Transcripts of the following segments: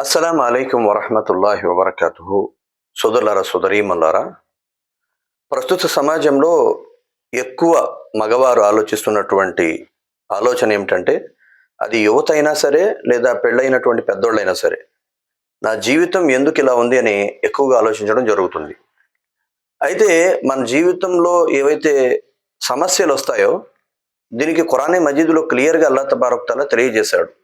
అస్సలం అయికం వరహమతుల్లాహి వబర్కతు సోదరులారా సోదరీమల్లారా ప్రస్తుత సమాజంలో ఎక్కువ మగవారు ఆలోచిస్తున్నటువంటి ఆలోచన ఏమిటంటే అది యువత అయినా సరే లేదా పెళ్ళైనటువంటి పెద్దోళ్ళైనా సరే నా జీవితం ఎందుకు ఇలా ఉంది అని ఎక్కువగా ఆలోచించడం జరుగుతుంది. అయితే మన జీవితంలో ఏవైతే సమస్యలు వస్తాయో దీనికి ఖురానే మజీదులో క్లియర్గా అల్లా తబారక్తాలా తెలియజేశాడు.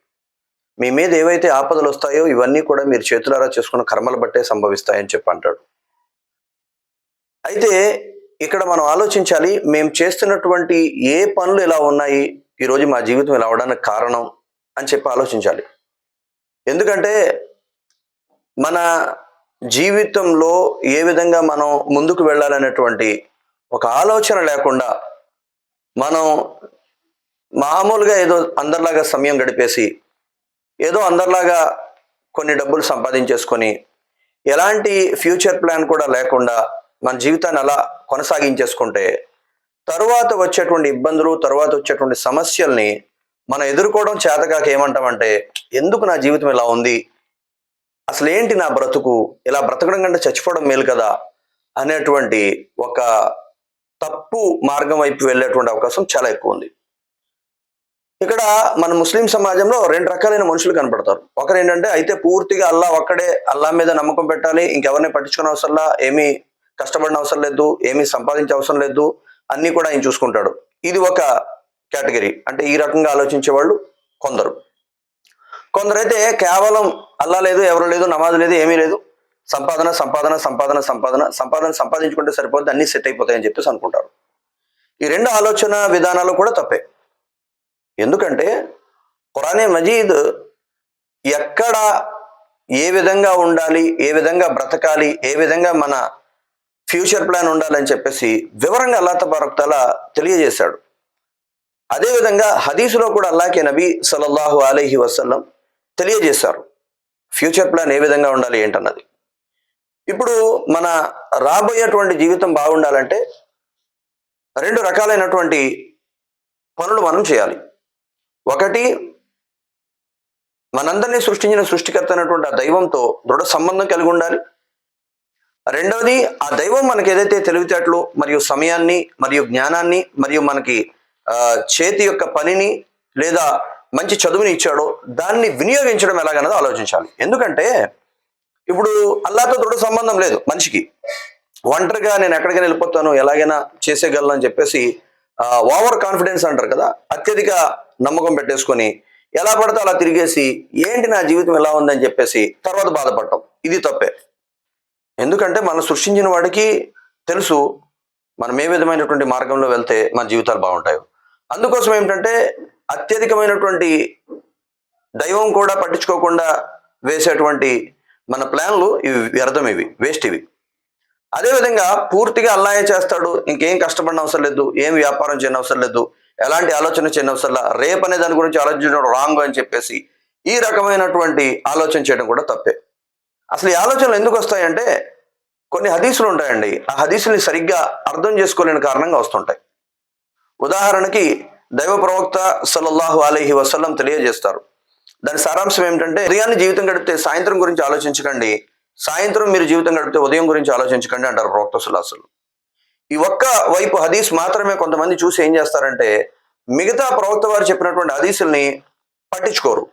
మీ మీద ఏవైతే ఆపదలు వస్తాయో ఇవన్నీ కూడా మీరు చేతులారా చేసుకున్న కర్మలు బట్టే సంభవిస్తాయని చెప్పి అంటాడు. అయితే ఇక్కడ మనం ఆలోచించాలి మేము చేస్తున్నటువంటి ఏ పనులు ఇలా ఉన్నాయి ఈరోజు మా జీవితం ఇలా అవడానికి కారణం అని చెప్పి ఆలోచించాలి. ఎందుకంటే మన జీవితంలో ఏ విధంగా మనం ముందుకు వెళ్ళాలనేటువంటి ఒక ఆలోచన లేకుండా మనం మామూలుగా ఏదో అందరిలాగా సమయం గడిపేసి ఏదో అందరిలాగా కొన్ని డబ్బులు సంపాదించేసుకొని ఎలాంటి ఫ్యూచర్ ప్లాన్ కూడా లేకుండా మన జీవితాన్ని అలా కొనసాగించేసుకుంటే తరువాత వచ్చేటువంటి ఇబ్బందులు తరువాత వచ్చేటువంటి సమస్యల్ని మనం ఎదుర్కోవడం చేతకాక ఏమంటామంటే ఎందుకు నా జీవితం ఇలా ఉంది? అసలు ఏంటి నా బ్రతుకు? ఇలా బ్రతకడం కంటే చచ్చిపోవడం మేలు కదా? అనేటువంటి ఒక తప్పు మార్గం వైపు వెళ్ళేటువంటి అవకాశం చాలా ఎక్కువ ఉంది. ఇక్కడ మన ముస్లిం సమాజంలో రెండు రకాలైన మనుషులు కనపడతారు. ఒకరు ఏంటంటే అయితే పూర్తిగా అల్లా ఒక్కడే అల్లా మీద నమ్మకం పెట్టాలి ఇంకెవరిని పట్టించుకునే అవసరంలా ఏమీ కష్టపడిన అవసరం లేదు ఏమీ సంపాదించే అవసరం లేదు అన్నీ కూడా ఆయన చూసుకుంటాడు. ఇది ఒక కేటగిరీ. అంటే ఈ రకంగా ఆలోచించే వాళ్ళు కొందరు. కొందరైతే కేవలం అల్లా లేదు ఎవరు లేదు నమాజ్ లేదు ఏమీ లేదు. సంపాదన సంపాదన సంపాదన సంపాదన సంపాదన సంపాదించుకుంటే సరిపోద్ది అన్నీ సెట్ అయిపోతాయని చెప్పేసి అనుకుంటారు. ఈ రెండు ఆలోచన విధానాలు కూడా తప్పే. ఎందుకంటే ఖురానే మజీద్ ఎక్కడ ఏ విధంగా ఉండాలి ఏ విధంగా బ్రతకాలి ఏ విధంగా మన ఫ్యూచర్ ప్లాన్ ఉండాలని చెప్పేసి వివరంగా అల్లా తబారక్తాల తెలియజేశాడు. అదేవిధంగా హదీసులో కూడా అల్లాకే నబీ సల్లల్లాహు అలైహి వసల్లం తెలియజేశారు. ఫ్యూచర్ ప్లాన్ ఏ విధంగా ఉండాలి ఏంటన్నది. ఇప్పుడు మన రాబోయేటువంటి జీవితం బాగుండాలంటే రెండు రకాలైనటువంటి పనులు మనం చేయాలి. ఒకటి మనందరినీ సృష్టించిన సృష్టికర్త అయినటువంటి ఆ దైవంతో దృఢ సంబంధం కలిగి ఉండాలి. రెండవది ఆ దైవం మనకి ఏదైతే తెలివితేటలు మరియు సమయాన్ని మరియు జ్ఞానాన్ని మరియు మనకి ఆ, చేతి యొక్క పనిని లేదా మంచి చదువుని ఇచ్చాడో దాన్ని వినియోగించడం ఎలాగన్నది ఆలోచించాలి. ఎందుకంటే ఇప్పుడు అల్లాతో దృఢ సంబంధం లేదు మనిషికి. ఒంటరిగా నేను ఎక్కడికైనా వెళ్ళిపోతాను ఎలాగైనా చేసేయగలను అని చెప్పేసి ఓవర్ కాన్ఫిడెన్స్ అంటారు కదా అత్యధిక నమ్మకం పెట్టేసుకొని ఎలా పడితే అలా తిరిగేసి ఏంటి నా జీవితం ఎలా ఉందని చెప్పేసి తర్వాత బాధపడటం. ఇది తప్పే. ఎందుకంటే మనం సృష్టించిన వాడికి తెలుసు మనం ఏ విధమైనటువంటి మార్గంలో వెళ్తే మన జీవితాలు బాగుంటాయో. అందుకోసం ఏమిటంటే అత్యధికమైనటువంటి దైవం కూడా పట్టించుకోకుండా వేసేటువంటి మన ప్లాన్లు ఇవి వ్యర్థం ఇవి వేస్ట్ ఇవి. అదేవిధంగా పూర్తిగా అల్లాయ చేస్తాడు ఇంకేం కష్టపడిన అవసరం లేదు ఏం వ్యాపారం చేయని అవసరం లేదు ఎలాంటి ఆలోచన చేయని అవసరం రేప్ రేపు అనే దాని గురించి ఆలోచించడం రాంగ్ అని చెప్పేసి ఈ రకమైనటువంటి ఆలోచన చేయడం కూడా తప్పే. అసలు ఈ ఆలోచనలు ఎందుకు వస్తాయంటే కొన్ని హదీసులు ఉంటాయండి. ఆ హదీసుల్ని సరిగ్గా అర్థం చేసుకోలేని కారణంగా వస్తుంటాయి. ఉదాహరణకి దైవ ప్రవక్త సల్లల్లాహు అలైహి వసల్లం తెలియజేస్తారు. దాని సారాంశం ఏమిటంటే ఉదయాన్ని జీవితం గడిపితే సాయంత్రం గురించి ఆలోచించకండి. సాయంత్రం మీరు జీవితం గడిపితే ఉదయం గురించి ఆలోచించకండి అంటారు ప్రవక్త సుల్లాసులు ఈ ఒక్క వైపు హదీస్ మాత్రమే కొంతమంది చూసి ఏం చేస్తారంటే మిగతా ప్రవక్త వారు చెప్పినటువంటి హదీసుల్ని పట్టించుకోరు.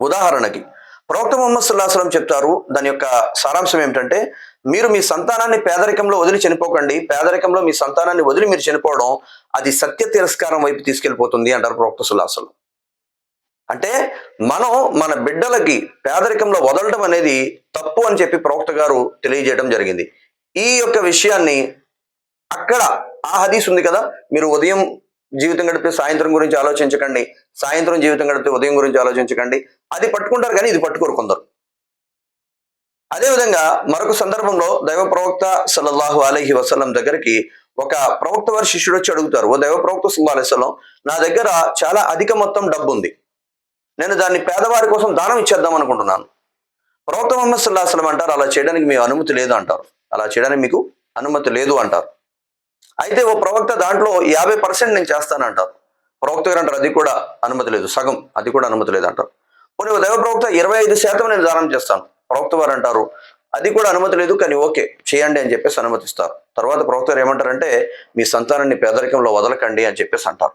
ఉదాహరణకి ప్రవక్త ముహమ్మద్ సుల్లాహం చెప్తారు దాని యొక్క సారాంశం ఏమిటంటే మీరు మీ సంతానాన్ని పేదరికంలో వదిలి చనిపోకండి పేదరికంలో మీ సంతానాన్ని వదిలి మీరు చనిపోవడం అది సత్య తిరస్కారం వైపు తీసుకెళ్ళిపోతుంది అంటారు ప్రవక్త సుల్లాహం అంటే మనం మన బిడ్డలకి పేదరికంలో వదలడం అనేది తప్పు అని చెప్పి ప్రవక్త గారు తెలియజేయడం జరిగింది. ఈ యొక్క విషయాన్ని అక్కడ ఆ హదీస్ ఉంది కదా మీరు ఉదయం జీవితం గడిపే సాయంత్రం గురించి ఆలోచించకండి సాయంత్రం జీవితం గడిపితే ఉదయం గురించి ఆలోచించకండి అది పట్టుకుంటారు కానీ ఇది పట్టుకోరు కొందరు. అదేవిధంగా మరొక సందర్భంలో దైవ ప్రవక్త సల్లల్లాహు అలైహి వసలం దగ్గరికి ఒక ప్రవక్త వారి శిష్యుడు వచ్చి అడుగుతారు ఓ దైవ ప్రవక్త సల్లా నా దగ్గర చాలా అధిక మొత్తం డబ్బు ఉంది. నేను దాన్ని పేదవారి కోసం దానం ఇచ్చేద్దాం అనుకుంటున్నాను. ప్రవక్త మొహమ్మద్ సల్లాహ్ అసలం అంటారు అలా చేయడానికి మీ అనుమతి లేదు అంటారు. అలా చేయడానికి మీకు అనుమతి లేదు అంటారు. అయితే ఓ ప్రవక్త దాంట్లో యాభై పర్సెంట్ నేను చేస్తానంటారు ప్రవక్త గారు అంటారు అది కూడా అనుమతి లేదు సగం అది కూడా అనుమతి లేదు అంటారు పోనీ ఓ దైవ ప్రవక్త ఇరవై ఐదు శాతం నేను దానం చేస్తాను. ప్రవక్త వారు అంటారు అది కూడా అనుమతి లేదు కానీ ఓకే చేయండి అని చెప్పేసి అనుమతిస్తారు. తర్వాత ప్రవక్త గారు ఏమంటారంటే మీ సంతానాన్ని పేదరికంలో వదలకండి అని చెప్పేసి అంటారు.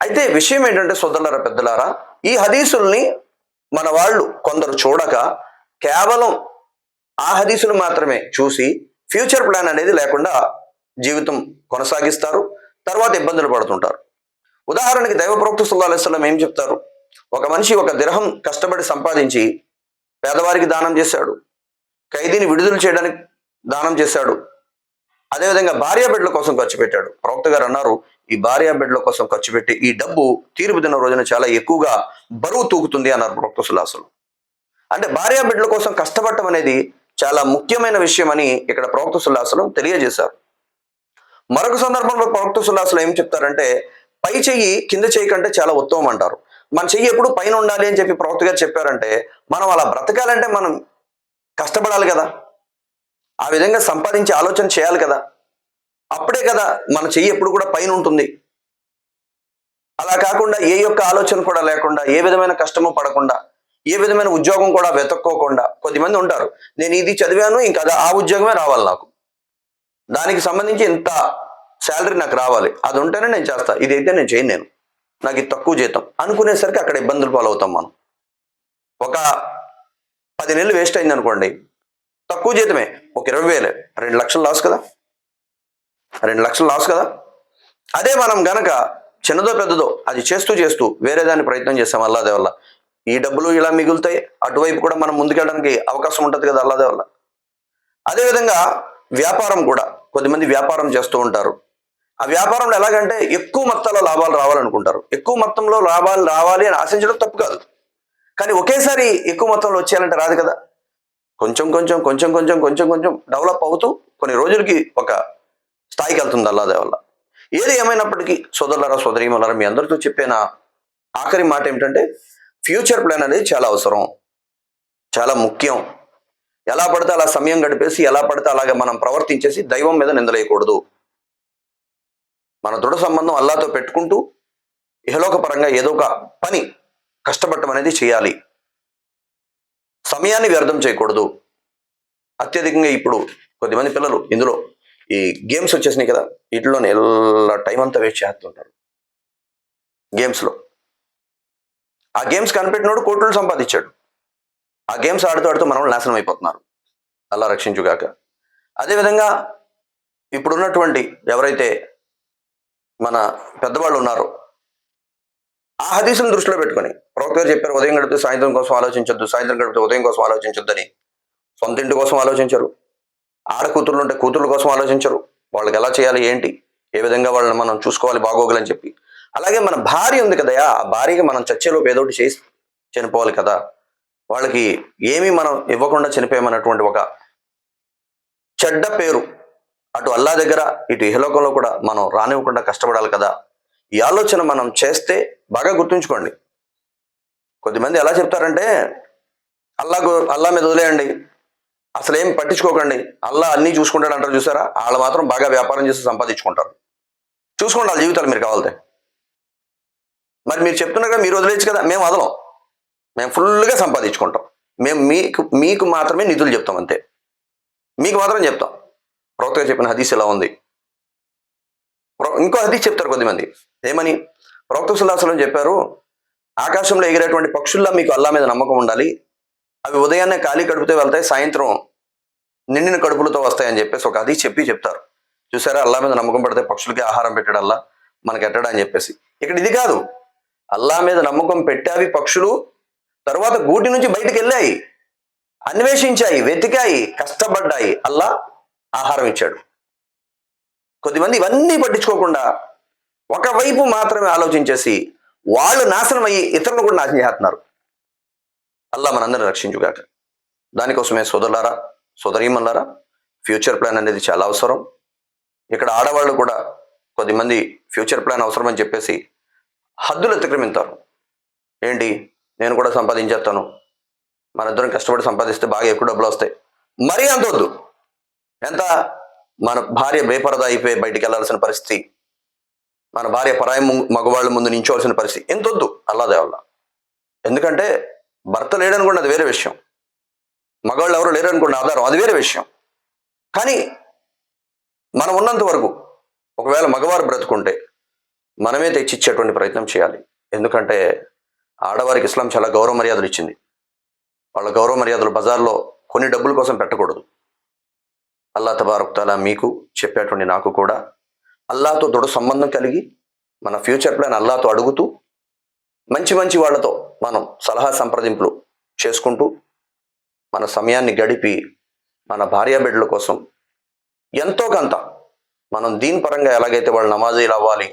అయితే విషయం ఏంటంటే సోదరులారా పెద్దలారా ఈ హదీసుల్ని మన వాళ్ళు కొందరు చూడక కేవలం ఆ హదీసులు మాత్రమే చూసి ఫ్యూచర్ ప్లాన్ అనేది లేకుండా జీవితం కొనసాగిస్తారు తర్వాత ఇబ్బందులు పడుతుంటారు. ఉదాహరణకి దైవ ప్రవక్త సల్లా అలైస్లం ఏం చెప్తారు? ఒక మనిషి ఒక దిరహం కష్టపడి సంపాదించి పేదవారికి దానం చేశాడు. ఖైదీని విడుదల చేయడానికి దానం చేశాడు. అదేవిధంగా భార్యా బిడ్డల కోసం ఖర్చు పెట్టాడు. ప్రవక్త గారు అన్నారు ఈ భార్యా బిడ్డల కోసం ఖర్చు పెట్టి ఈ డబ్బు తీర్పు దిన రోజున చాలా ఎక్కువగా బరువు తూగుతుంది అన్నారు ప్రవక్త సుల్లాసులు అంటే భార్యా బిడ్డల కోసం కష్టపడటం అనేది చాలా ముఖ్యమైన విషయం అని ఇక్కడ ప్రవక్త సుల్లాసులు తెలియజేశారు. మరొక సందర్భంలో ప్రవక్త సుల్లాసులు ఏం చెప్తారంటే పై చెయ్యి కింద చెయ్యి కంటే చాలా ఉత్తమం అంటారు. మన చెయ్యి ఎప్పుడు పైన ఉండాలి అని చెప్పి ప్రవక్త గారు చెప్పారంటే మనం అలా బ్రతకాలంటే మనం కష్టపడాలి కదా. ఆ విధంగా సంపాదించి ఆలోచన చేయాలి కదా. అప్పుడే కదా మన చెయ్యి ఎప్పుడు కూడా పైన ఉంటుంది. అలా కాకుండా ఏ యొక్క ఆలోచన కూడా లేకుండా ఏ విధమైన కష్టము పడకుండా ఏ విధమైన ఉద్యోగం కూడా వెతుక్కోకుండా కొద్దిమంది ఉంటారు. నేను ఇది చదివాను ఇంకా ఆ ఉద్యోగమే రావాలి నాకు. దానికి సంబంధించి ఇంత శాలరీ నాకు రావాలి. అది ఉంటేనే నేను చేస్తా. ఇదైతే నేను చేయను నేను. నాకు ఇది తక్కువ జీతం. అనుకునేసరికి అక్కడ ఇబ్బందులు పాలవుతాం మనం. ఒక పది నెలలు వేస్ట్ అయింది అనుకోండి. తక్కువ జీతమే. ఒక ఇరవై వేలే. రెండు లక్షలు లాస్ కదా? రెండు లక్షలు లాస్ కదా? అదే మనం గనక చిన్నదో పెద్దదో అది చేస్తూ చేస్తూ వేరే దాన్ని ప్రయత్నం చేస్తాం అల్లాదే వల్ల ఈ డబ్బులు ఇలా మిగులుతాయి. అటువైపు కూడా మనం ముందుకెళ్ళడానికి అవకాశం ఉంటుంది కదా అల్లాదే వల్ల అదేవిధంగా వ్యాపారం కూడా కొద్దిమంది వ్యాపారం చేస్తూ ఉంటారు. ఆ వ్యాపారంలో ఎలాగంటే ఎక్కువ మొత్తంలో లాభాలు రావాలనుకుంటారు. ఎక్కువ మొత్తంలో లాభాలు రావాలి అని ఆశించడం తప్పు కాదు. కానీ ఒకేసారి ఎక్కువ మొత్తంలో వచ్చేయాలంటే రాదు కదా. కొంచెం కొంచెం కొంచెం కొంచెం కొంచెం కొంచెం డెవలప్ అవుతూ కొన్ని రోజులకి ఒక స్థాయికి వెళ్తుంది అల్లాదే వల్ల. ఏది ఏమైనప్పటికీ సోదరులారా సోదరీమలారా మీ అందరితో చెప్పిన ఆఖరి మాట ఏమిటంటే ఫ్యూచర్ ప్లాన్ అనేది చాలా అవసరం. చాలా ముఖ్యం. ఎలా పడితే అలా సమయం గడిపేసి ఎలా పడితే అలాగే మనం ప్రవర్తించేసి దైవం మీద నిందలేయకూడదు. మన దృఢ సంబంధం అల్లాతో పెట్టుకుంటూ ఇహలోక పరంగా ఏదో ఒక పని కష్టపడటం అనేది చేయాలి. సమయాన్ని వ్యర్థం చేయకూడదు. అత్యధికంగా ఇప్పుడు కొద్దిమంది పిల్లలు ఇందులో ఈ గేమ్స్ వచ్చేసినాయి కదా వీటిలోనే ఎలా టైం అంతా వేస్ట్ చేస్తుంటారు. గేమ్స్లో. ఆ గేమ్స్ కనిపెట్టినోడు కోట్లు సంపాదించాడు. ఆ గేమ్స్ ఆడుతూ ఆడుతూ మనం నాశనం అయిపోతున్నారు. అలా రక్షించుగాక. అదేవిధంగా ఇప్పుడున్నటువంటి ఎవరైతే మన పెద్దవాళ్ళు ఉన్నారో ఆ హదీసును దృష్టిలో పెట్టుకొని ప్రవక్త గారు చెప్పారు ఉదయం గడిపితే సాయంత్రం కోసం ఆలోచించొద్దు సాయంత్రం గడిపితే ఉదయం కోసం ఆలోచించొద్దని. సొంత ఇంటి కోసం ఆలోచించరు. ఆడ కూతుర్లు ఉంటే కూతుర్ల కోసం ఆలోచించరు. వాళ్ళకి ఎలా చేయాలి ఏంటి ఏ విధంగా వాళ్ళని మనం చూసుకోవాలి బాగోగులని చెప్పి. అలాగే మన భార్య ఉంది కదయా? ఆ భార్యకి మనం చర్చలోపు ఏదో ఒకటి చేసి చనిపోవాలి కదా. వాళ్ళకి ఏమీ మనం ఇవ్వకుండా చనిపోయామన్నటువంటి ఒక చెడ్డ పేరు అటు అల్లా దగ్గర ఇటు ఇహలోకంలో కూడా మనం రానివ్వకుండా కష్టపడాలి కదా. ఈ ఆలోచన మనం చేస్తే బాగా గుర్తుంచుకోండి. కొద్దిమంది ఎలా చెప్తారంటే అల్లా అల్లా మీద వదిలేయండి. అసలు ఏం పట్టించుకోకండి. అల్లా అన్నీ చూసుకుంటాడు అంటారు చూసారా? వాళ్ళు మాత్రం బాగా వ్యాపారం చేసి సంపాదించుకుంటారు. చూసుకోండి వాళ్ళ జీవితాలు మీరు కావాలితే. మరి మీరు చెప్తున్నారు కదా మీరు వదిలేచ్చు కదా మేము వదలం. మేము ఫుల్గా సంపాదించుకుంటాం. మేము మీకు మీకు మాత్రమే నిధులు చెప్తాం అంతే. మీకు మాత్రం చెప్తాం. ప్రవక్తగా చెప్పిన హదీస్ ఇలా ఉంది? ప్ర- ఇంకో హదీస్ చెప్తారు కొద్దిమంది ఏమని? ప్రవక్త సుల్లాసలం చెప్పారు ఆకాశంలో ఎగిరేటువంటి పక్షుల్లా మీకు అల్లా మీద నమ్మకం ఉండాలి. అవి ఉదయాన్నే ఖాళీ కడుపుతో వెళ్తాయి సాయంత్రం నిండిన కడుపులతో వస్తాయని చెప్పేసి ఒక హదీస్ చెప్పి చెప్తారు. చూసారా? అల్లా మీద నమ్మకం పడితే పక్షులకి ఆహారం పెట్టాడు అల్లా మనకి ఎట్టడా అని చెప్పేసి. ఇక్కడ ఇది కాదు. అల్లా మీద నమ్మకం పెట్టావి పక్షులు తర్వాత గూటి నుంచి బయటికి వెళ్ళాయి అన్వేషించాయి వెతికాయి కష్టపడ్డాయి. అల్లా ఆహారం ఇచ్చాడు. కొద్దిమంది ఇవన్నీ పట్టించుకోకుండా ఒకవైపు మాత్రమే ఆలోచించేసి వాళ్ళు నాశనం అయ్యి ఇతరులు కూడా నాశనం చేస్తున్నారు. అల్లా మనందరిని రక్షించుగాక. దానికోసమే సోదరులారా సోదరీమల్లారా ఫ్యూచర్ ప్లాన్ అనేది చాలా అవసరం. ఇక్కడ ఆడవాళ్ళు కూడా కొద్దిమంది ఫ్యూచర్ ప్లాన్ అవసరం అని చెప్పేసి హద్దులు అతిక్రమిస్తారు ఏంటి? నేను కూడా సంపాదించేస్తాను. మనద్దరం కష్టపడి సంపాదిస్తే బాగా ఎక్కువ డబ్బులు వస్తాయి. మరీ అంత వద్దు. ఎంత? మన భార్య బేపరదా అయిపోయి బయటికి వెళ్ళాల్సిన పరిస్థితి. మన భార్య పరాయి మగవాళ్ళ ముందు నించోవాల్సిన పరిస్థితి. ఎంత వద్దు? అల్లాదేవల్ల ఎందుకంటే భర్త లేడనుకోండి అది వేరే విషయం. మగవాళ్ళు ఎవరు లేరనుకోండి ఆధారం అది వేరే విషయం. కానీ మనం ఉన్నంత వరకు ఒకవేళ మగవారు బ్రతుకుంటే మనమే తెచ్చిచ్చేటువంటి ప్రయత్నం చేయాలి. ఎందుకంటే ఆడవారికి ఇస్లాం చాలా గౌరవ మర్యాదలు ఇచ్చింది. వాళ్ళ గౌరవ మర్యాదలు బజార్లో కొన్ని డబ్బుల కోసం పెట్టకూడదు. అల్లా తబారుక్తాలా మీకు చెప్పేటువంటి నాకు కూడా అల్లాతో దృఢ సంబంధం కలిగి మన ఫ్యూచర్ ప్లాన్ అల్లాతో అడుగుతూ మంచి మంచి వాళ్ళతో మనం సలహా సంప్రదింపులు చేసుకుంటూ మన సమయాన్ని గడిపి మన భార్యా బిడ్డల కోసం ఎంతో కొంత మనం దీని పరంగా ఎలాగైతే వాళ్ళు నమాజీలు అవ్వాలి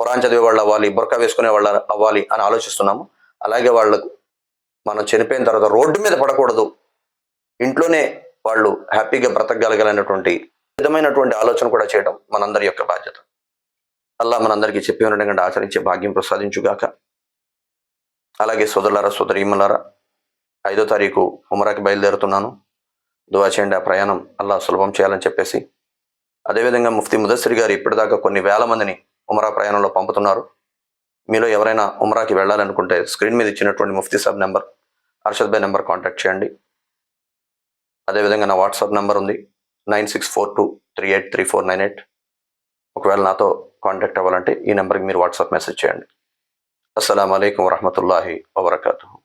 ఖురాన్ చదివే వాళ్ళు అవ్వాలి బుర్కా వేసుకునే వాళ్ళు అవ్వాలి అని ఆలోచిస్తున్నాము అలాగే వాళ్ళకు మనం చనిపోయిన తర్వాత రోడ్డు మీద పడకూడదు. ఇంట్లోనే వాళ్ళు హ్యాపీగా బ్రతకగలగలనేటువంటి విధమైనటువంటి ఆలోచన కూడా చేయడం మనందరి యొక్క బాధ్యత. అల్లా మనందరికీ చెప్పి ఉండడం ఆచరించే భాగ్యం ప్రసాదించుగాక. అలాగే సోదరులారా సోదరీమలారా ఐదో తారీఖు ఉమరాకి బయలుదేరుతున్నాను. దువా చేయండి ఆ ప్రయాణం అల్లా సులభం చేయాలని చెప్పేసి. అదేవిధంగా ముఫ్తీ ముదస్సిరి గారు ఇప్పటిదాకా కొన్ని వేల మందిని ఉమరా ప్రయాణంలో పంపుతున్నారు. మీలో ఎవరైనా ఉమరాకి వెళ్ళాలనుకుంటే స్క్రీన్ మీద ఇచ్చినటువంటి Mufti Sahab number Arshad Bhai number contact చేయండి. అదేవిధంగా నా వాట్సాప్ నెంబర్ ఉంది nine six four two three eight three four nine eight. ఒకవేళ నాతో కాంటాక్ట్ అవ్వాలంటే ఈ నెంబర్కి మీరు వాట్సాప్ మెసేజ్ చేయండి. అస్సలం అయికం వరహమూల వబర్కూ